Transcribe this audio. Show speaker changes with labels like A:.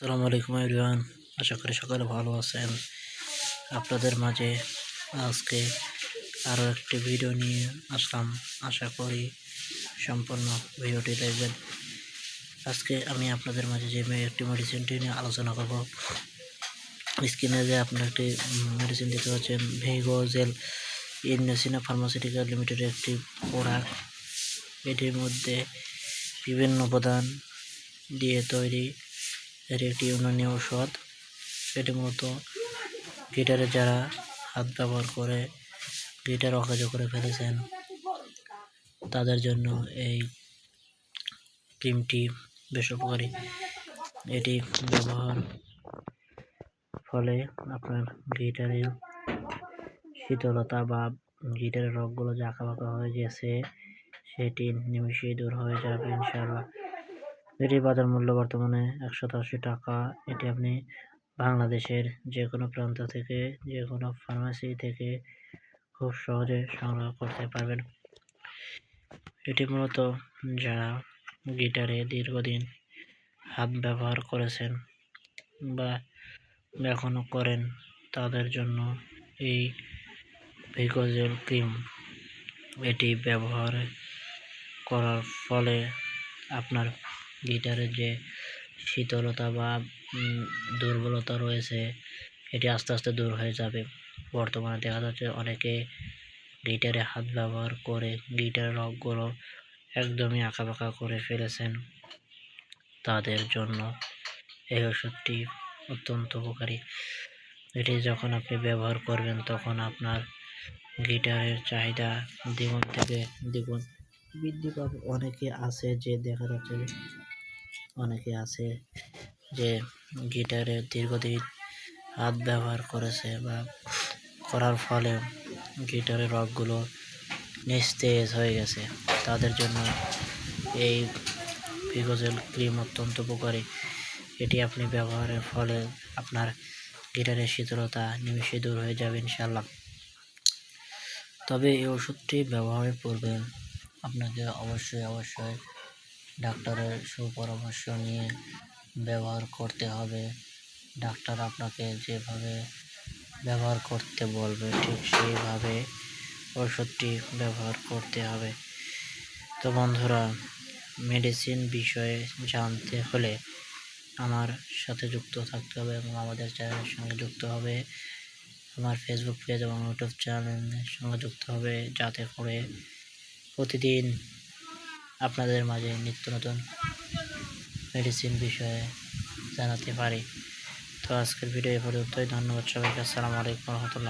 A: আসসালামু আলাইকুম এভরিওয়ান। আশা করি সকালে ভালো আছেন। আপনাদের মাঝে আজকে আরও একটি ভিডিও নিয়ে আসলাম। আশা করি সম্পূর্ণ ভিডিওটি দেখবেন। আজকে আমি আপনাদের মাঝে যে একটি মেডিসিনটি নিয়ে আলোচনা করব। স্ক্রিনে যে আপনার একটি মেডিসিন দেখতে পাচ্ছেন ভেগো জেল ইন্ডোসিনা ফার্মাসিউটিক্যাল লিমিটেডের একটি প্রোডাক্ট এটির মধ্যে বিভিন্ন উপাদান দিয়ে তৈরি এটি একটি ইউনানি ঔষধ। এটি মূলত গিটারে যারা হাত ব্যবহার করে, গিটার অকাজ করে ফেলেছেন, তাদের জন্য এই ক্রিমটি বেশ উপকারী। এটি ব্যবহার ফলে আপনার গিটারের শীতলতা বা গিটারের রগগুলো যে আঁকা বাঁকা হয়ে গেছে, সেটি নিমিশেই দূর হয়ে যাবে ইনশাআল্লাহ। এটির বাজার মূল্য বর্তমানে একশত আশি টাকা। এটি আপনি বাংলাদেশের যে কোনো প্রান্ত থেকে যে কোনো ফার্মেসি থেকে খুব সহজে সংগ্রহ করতে পারবেন। এটি মূলত যারা গিটারে দীর্ঘদিন হাত ব্যবহার করেছেন বা এখনও করেন, তাদের জন্য এই ভিকোজেল ক্রিম এটি ব্যবহার করার ফলে আপনার গিটারের যে শীতলতা বা দুর্বলতা রয়েছে, এটি আস্তে আস্তে দূর হয়ে যাবে। বর্তমানে দেখা যাচ্ছে অনেকে গিটারে হাত ব্যবহার করে গিটারের রগগুলো একদমই আঁকাবাঁকা করে ফেলেছেন তাদের জন্য। এই ওষুধটি অত্যন্ত উপকারী। এটি যখন আপনি ব্যবহার করবেন, তখন আপনার গিটারের চাহিদা দ্বিগুণ থেকে দ্বিগুণ বৃদ্ধি পাবে। অনেকে আছে যে দেখা যাচ্ছে অনেকে আছে যে গিটারে দীর্ঘদিন হাত ব্যবহার করেছে বা করার ফলে গিটারের রগগুলো নিস্তেজ হয়ে গেছে। তাদের জন্য এই ভিগোজেল ক্রিম অত্যন্ত উপকারী। এটি আপনি ব্যবহারের ফলে আপনার গিটারের শীতলতা নিমিশে দূর হয়ে যাবে ইনশাল্লাহ তবে এই ওষুধটি ব্যবহারের পূর্বে আপনাকে অবশ্যই অবশ্যই ডাক্তারের সুপরামর্শ নিয়ে ব্যবহার করতে হবে। ডাক্তার আপনাকে যেভাবে ব্যবহার করতে বলবে, ঠিক সেইভাবে ওষুধটি ব্যবহার করতে হবে। তো বন্ধুরা, মেডিসিন বিষয়ে জানতে হলে আমার সাথে যুক্ত থাকতে হবে এবং আমাদের চ্যানেলের সঙ্গে যুক্ত হবে। আমার ফেসবুক পেজ এবং ইউটিউব চ্যানেলের সঙ্গে যুক্ত হবে। যাতে করে প্রতিদিন আপনাদের মাঝে নিত্য নতুন মেডিসিন বিষয়ে জানাতে পারি। তো আজকের ভিডিও এ পর্যন্তই। ধন্যবাদ সবাইকে। আসসালামু আলাইকুম রহমতুল্লাহ।